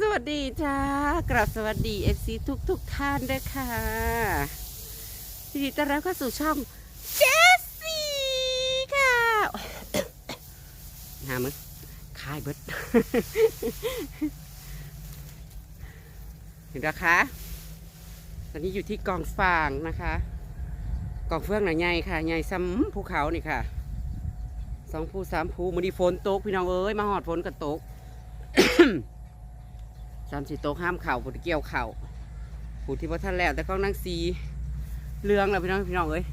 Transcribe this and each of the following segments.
สวัสดีจ้ากราบสวัสดีเอฟซีทุกทุกๆท่านด้วยค่ะยินดีต้อนรับเข้าสู่ช่องเจสซี่ค่ะหามึงคายเบิดเห็นไหมคะตอนนี้อยู่ที่กองฟางนะคะ กองเฟืองหน่ะใหญ่ค่ะ ใหญ่ซ้ำภูเขานี่ค่ะ สองภูสามภูมือดีฝนตกพี่น้องเอ้ยมาหอดฝนกับตกสามสี่โต๊ะห้ามเข่าผู้ที่เกี่ยวเข่าผู้ที่พ่ท่านแล้วแต่ก็นั่งซีเรืองแล้วพี่น้องพี่น้องเอ้ย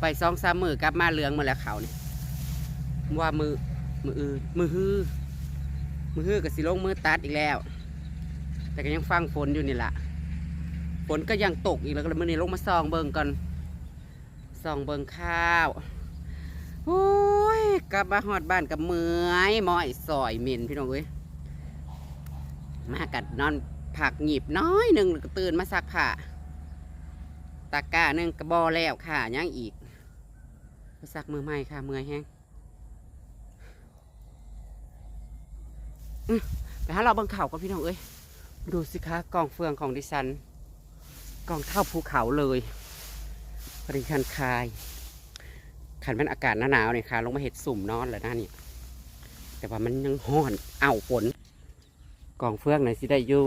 ไปสองสามมือกลับมาเรืองมาแล้วเข่านี่ว่ามือมืออือมือฮือมือฮือกับสิลงมือตัดอีกแล้ว แต่ก็ยังฟังฝนอยู่นี่แหละฝนก็ยังตกอีกแล้วก็เลยมือนี้ลงมาซองเบิงก่อนซองเบิงข้าวโอ้ กลับมาหอดบ้านกับเมือยมอยซอยเมนพี่น้องเอ้ยมากัดนอนผักหยิบน้อยหนึ่งก็ตื่นมาซักผ้าตะกร้าหนึ่งกระบอแล้วค่ะยังอีกไปซักมือใหม่ค่ะเมื่อยแห้งไปหาเราบังเขากับพี่น้องเอ้ยดูสิคะกองเฟืองของดิฉัน กองเท่าภูเขาเลยปริคันคาย ขันมันอากาศหนาวๆเนี่ยค่ะ ลงมาเห็ดสุ่มนอนแล้วนะนี่แต่ว่ามันยังห้อนเอาฝนกองเฟืองไหนอยสิได้อยู่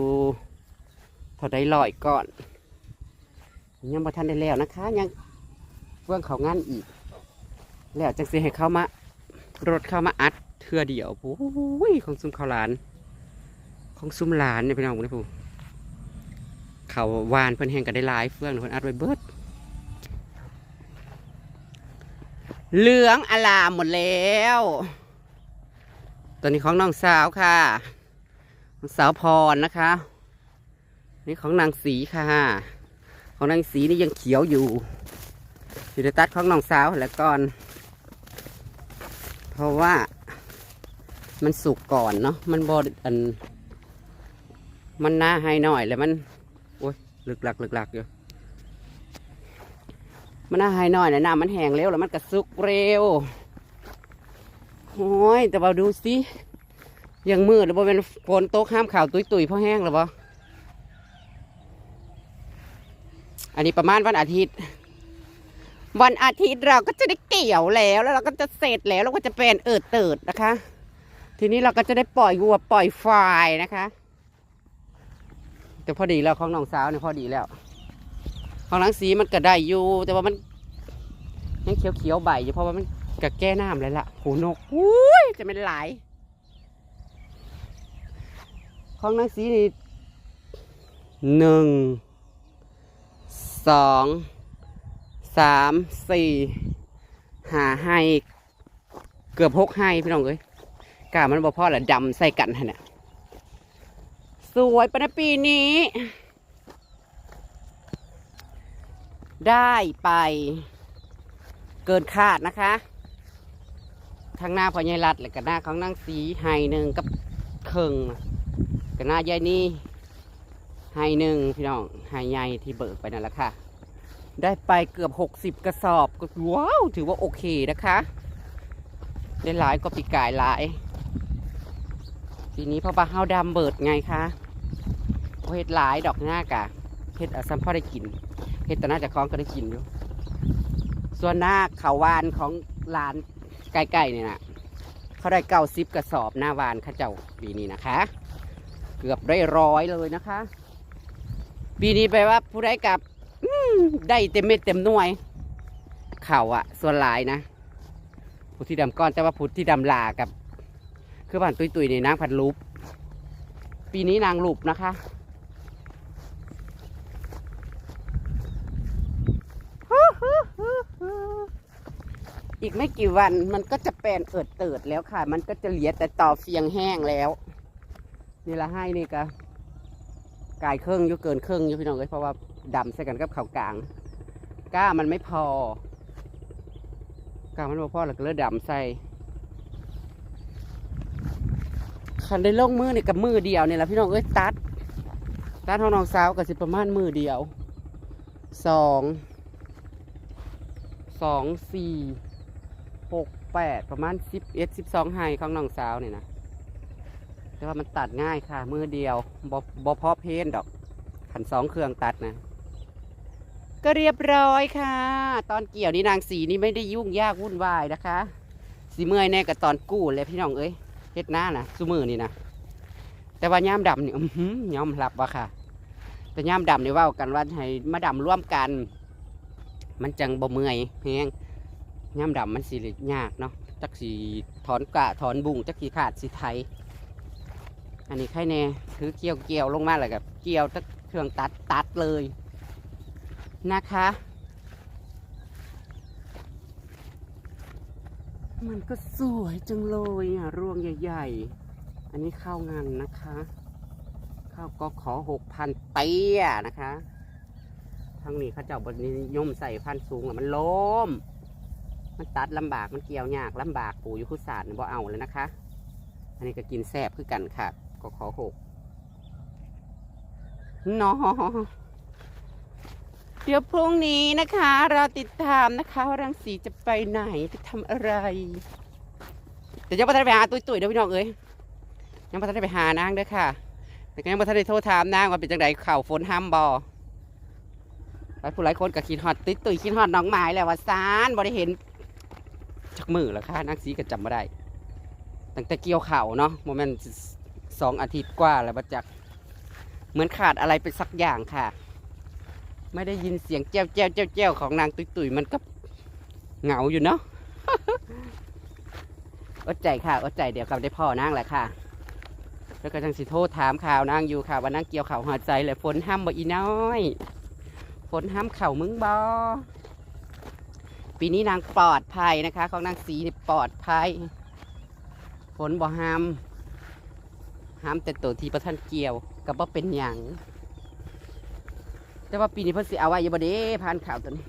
พอได้ลอยก่อน ยังบ่ทันได้แล้วนะคะ ยังเฟืองเขางานอีก แล้วจังสิให้เขามารถเข้ามาอัดเทือเดียวโอ้ยของซุ้มข้าวหลาน ของซุ้มหลานเนี่ยพี่น้องนี่พูเขาวานเพิ่นแห้งกันได้ลายเฟืองเพิ่นอัดไว้เบิด เหลืองอลามหมดแล้ว ตัวนี้ของน้องสาวค่ะสาวพรนะคะ นี่ของนางสีค่ะ ของนางสีนี่ยังเขียวอยู่อยู่ในตัดของน้องสาวแล้วก่อน เพราะว่ามันสุกก่อนเนาะ มันบออัน มันหน้าให้หน่อยแล้วมัน โอ้ยหลึกหลักหลึกหลักอยู่ มันหน้าให้หน่อยนะน้ำมันแห้งเร็วแล้วมันก็สุกเร็วโอ้ยแต่ว่าดูสิยังมืดแล้วบ่เป็นฝนตกห้ามข่าวตุยตุยๆเพราะแห้งแล้วบ่อันนี้ประมาณวันอาทิตย์ วันอาทิตย์เราก็จะได้เกี่ยวแล้วแล้วเราก็จะเสร็จแล้วเราก็จะเป็นเอิดเติดนะคะ ทีนี้เราก็จะได้ปล่อยวัวปล่อยควายนะคะ แต่พอดีแล้วของน้องสาวเนี่ยพอดีแล้ว ของหลังสีมันก็ได้อยู่ แต่ว่ามันยังเขียวๆใบอยู่เพราะว่ามันกะแก้น้ำเลยล่ะหูนกอุ้ยจะเป็นหลายของนางสีนี่หนึ่งสองสามสี่หาให้เกือบหกให้พี่น้องเอ้ยกามันบ่พ่อแหละดำใส่กันฮะเนี่ยสวยปะนะปีนี้ ได้ไปเกินคาดนะคะทางหน้าพอใหญรัดและก็หน้าของนางสีไฮหนึ่งกับเคิงก็น่ายายนี่ให้หนึ่งพี่น้องให้ใหญ่ที่เบิกไปนั่นแหละค่ะ ได้ไปเกือบหกสิบกระสอบก็ว้าวถือว่าโอเคนะคะได้หลายก็ปีกายหลาย ทีนี้พ่อปลาเฮาดำเบิดไงคะเฮ็ดหลายดอกหน้ากะเฮ็ดอาซัมพอได้กิน เฮ็ดแต่น่าจะคล้องก็ได้กินอยู่ส่วนหน้าเขาวานของร้านใกล้ๆเนี่ยนะเขาได้เก้าสิบกระสอบหน้าวานข้าเจ้าปีนี้นะคะ เกือบได้ร้อยเลยนะคะ ปีนี้แปลว่าผู้ได้กับได้เต็มเม็ดเต็มหน่วย เข่าอะส่วนหลายนะ ผู้ที่ดำก้อนแต่ว่าผู้ที่ดำลากับ คือบ้านตุยตุยๆในนางพันลูปปีนี้นางลูปนะคะ อีกไม่กี่วันมันก็จะเป็นเอิดเติดแล้วค่ะ มันก็จะเหลือแต่ต่อเฟียงแห้งแล้ว นี่ละให้นี่ก็กายเครื่องยู่เกินเครื่องยู่พี่น้องเลยเพราะว่าดำใส่กันกับเขากลางก้ามันไม่พอก้ามันไม่พอแล้วก็เลยดำใส่คันได้ลงมือนี่กับมือเดียวนี่แหละพี่น้องเอ้ยตัดตัดของน้องสาวก็สิประมาณมือเดียวสองสองสี่ หกแปดประมาณสิบเอ็ดสิบสองไฮของน้องสาวนี่นะแต่ว่ามันตัดง่ายค่ะ มือเดียวบอบอพอเพนดอกขันสองเครื่องตัดนะ ก็เรียบร้อยค่ะ ตอนเกี่ยวนี่นางสีนี่ไม่ได้ยุ่งยากวุ่นวายนะคะ สีเมื่อยแน่กับตอนกู้เลยพี่น้องเอ้ยเฮ็ดหน้านะซูมือนี่นะแต่ว่าย่ามดำเนี่อื้อหือยอมรับว่าค่ะ แต่ย่ามดำเนี่เว่ากันว่าให้มาดำร่วมกัน มันจังบ่เมื่อยแพง ย่ามดำมันสิยากเนาะจักสีถอนกะถอนบุงจักสีขาดสีไทย อันนี้ใครแน่ถือเกี่ยวเกี่ยวลงมาเลยกับเกี่ยวตักเครื่องตัดตัดเลยนะคะ มันก็สวยจังเลยอะรวงใหญ่ ๆ อันนี้ข้าวงานนะคะข้าวก็ขอหกพันเตี้ยนะคะทางนี้เขาเจ้าบนนิยมใส่พันธุ์สูงอะมันล้ม มันตัดลำบากมันเกี่ยวยากลำบากปู่ยุคุศาสตร์บ่เอาเลยนะคะ อันนี้ก็กินแซบคือกันค่ะก็ขอหกนาะเดี๋ยวพรุ่งนี้นะคะ เราติดตามนะคะว่ารังสีจะไปไหนไปทำอะไรแต่ยังไม่ทันได้ไปหาตุ้ยตุยๆเด้อพี่น้องเอ้ยยังไม่ทันได้ไปหานางเด้อค่ะ แต่ก็ยังไม่ทันได้โทรถามนางว่าเป็นจังไดเข่าวฝนห้ามบอหลายผู้หลายคนก็คิดฮอดตุ้ยตุ้ยคิดฮอดน้องไม้แล้วว่าซานบ่ได้เห็น จักมือแล้วค่ะนางสีก็จำไม่ได้ ตั้งแต่เกี่ยวเข่าเนาะโมเมนต์สองอาทิตย์กว่าแล้วบัจักเหมือนขาดอะไรไปสักอย่างค่ะ ไม่ได้ยินเสียงแจ้วแจ้วแจ้วแจ้วของนางตุยตุยมันก็เหงาอยู่เนาะอดใจค่ะอดใจเดี๋ยวกลับได้พ่อนางแหละค่ะ แล้วก็จังสิโทษถามข่าวนางอยู่ค่ะว่านางเกี่ยวเข่าวหัวใจเลยฝนห้ามบ่อีน้อยฝนห้ามเข่ามึงบอ ปีนี้นางปลอดภัยนะคะของนางสีปลอดภัยฝนบ่ห้ามห้ามแต่ตัวทีประท่านเกี่ยวกับว่าเป็นหยังแต่ว่าปีนี้เพิ่นสิเอาไว้อยังบ่เด้ผ่านข่าวตัวนี้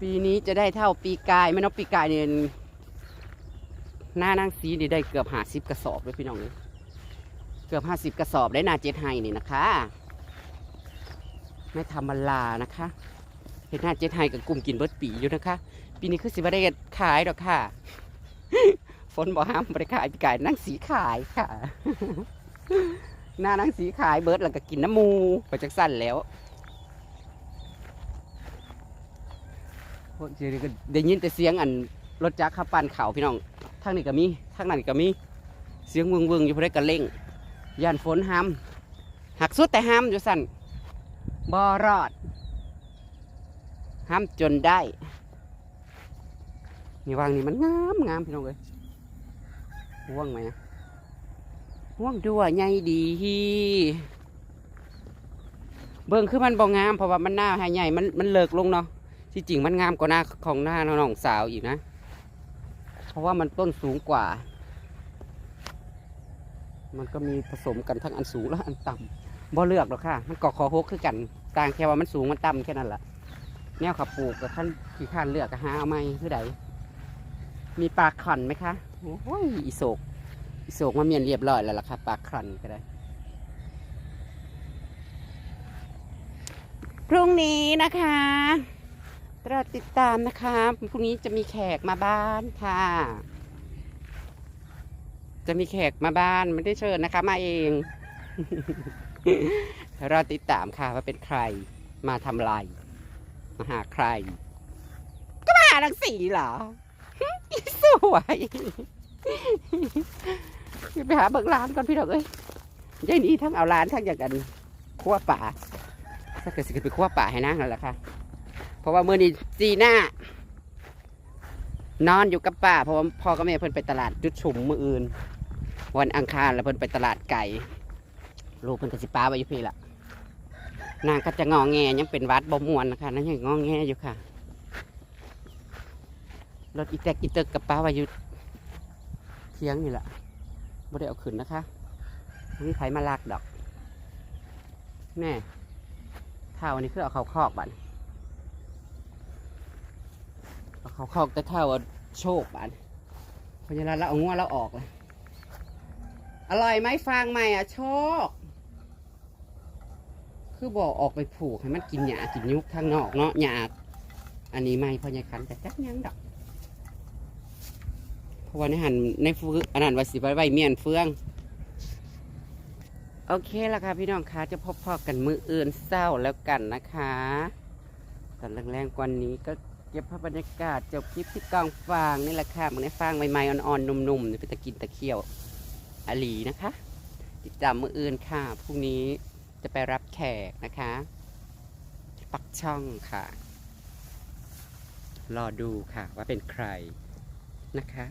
ปีนี้จะได้เท่าปีกายไม่น้องปีกายเนี่ยหน้านางสีนี่ได้เกือบห้าสิบกระสอบเลยพี่น้องเลยเกือบห้าสิบกระสอบได้นาเจ็ดไฮนี่นะคะ ไม่ธรรมดานะคะเห็นหน้าเจ๊ไทยกับกลุ่มกินเบิร์ดปีอยู่นะคะ ปีนี้คือสิบได้ขายดอกค่ะ ฝนบ่ห้ามบริขายปีกายนั่งสีขายค่ะ หน้านั่งสีขายเบิร์ดแล้วก็กินน้ำมูไปจากสั้นแล้วเดี๋ยวก็ได้ยินแต่เสียงอันรถจักรขับปั่นเขาพี่น้องทางนี้ก็มีทางนั้นก็มีเสียงวึงวงอยู่พอได้กระเล่งย่านฝนห้ามหักสุดแต่ห้ามอยู่สั่น บ่รอด ห้ามจนได้ นี่วางนี่มันงามงามพี่น้องเลยห่วงไหมห่วงด้วยใหญ่ดีฮีเบิ่งคือมันบ่งาม เพราะว่ามันหน้าให้ใหญ่ มันมันเลิกลงเนาะ ที่จริงมันงามกว่าหน้าของหน้าน้องสาวอีกนะ เพราะว่ามันต้นสูงกว่า มันก็มีผสมกันทั้งอันสูงและอันต่ำ บ่เลือกหรอกค่ะ มันก็ขอหกคือกัน ต่างแค่ว่ามันสูงมันต่ำแค่นั้นแหละแนวขับปลูกกับขั้นขี่ข้านเลือกกับหาเอาไหมคือใดมีปลาขันไหมคะโอ้ยอีโศกอีโศกมาเมียนเรียบร้อยแล้วล่ะค่ะปลาขันก็ได้ พรุ่งนี้นะคะรอติดตามนะคะ พรุ่งนี้จะมีแขกมาบ้านค่ะ จะมีแขกมาบ้านไม่ได้เชิญนะคะ มาเอง รอติดตามค่ะว่าเป็นใครมาทำอะไร มาหาใคร ก็มาหาลังสีเหรอ สวยไปหาเบิกร้านก่อนพี่ดอกเอ้ยยายนี่ทั้งเอาร้านทั้งอย่างกันขั้วป่าถ้าเกิดสิไปขั้วป่าให้นางนั่นแหละค่ะ เพราะว่าเมื่อนี้จีหน้านอนอยู่กับป่าเพราะว่าพ่อกับแม่เพิ่นไปตลาดจุดชุมมืออื่น วันอังคารแล้วเพิ่นไปตลาดไก่ ลูกเพิ่นก็สิป้าไว้อยู่พี่ละนางก็จะงอแงยังเป็นวัดบ่มวนนะคะนั่นยังงอแงอยู่ค่ะรถอีแตกอีเตกกับป้าวาอยุเทียงนี่แหละบ่ได้เอาขึ้นนะคะไม่มีใครมาลากดอกแน่เท่าอันนี้คือเอาเขาคอกบันเอาเขาคอกแต่เท่าโชคบันพรานั้นเราเอางัวเราออกเลยอร่อยไหมฟางไหมอะโชค คือบอกออกไปผูกให้มันกินหญ้ากินยุกทางนอกเนาะหญ้าอันนี้ไม่พอใหญ่คันแต่จักยังดอกพอราะว่าในหันในเฟืองอันนั้นว่าสิไว้ไว้เมียนเฟือง โอเคแล้วค่ะพี่น้องคะจะพบพอกันมืออื่นเศร้าแล้วกันนะคะตอนแรงๆกว่านี้ก็เก็บภาพบรรยากาศจบคลิปที่กองฟางนี่แหละค่ะมันได้ฟางใหม่ๆอ่อนๆนุ่มๆนี่เป็นตะกินตะเคียวอาลีนะคะ ติดตามมืออื่นค่ะพรุ่งนี้ จะไปรับแขกนะคะ ปักช่องค่ะ รอดูค่ะว่าเป็นใครนะคะ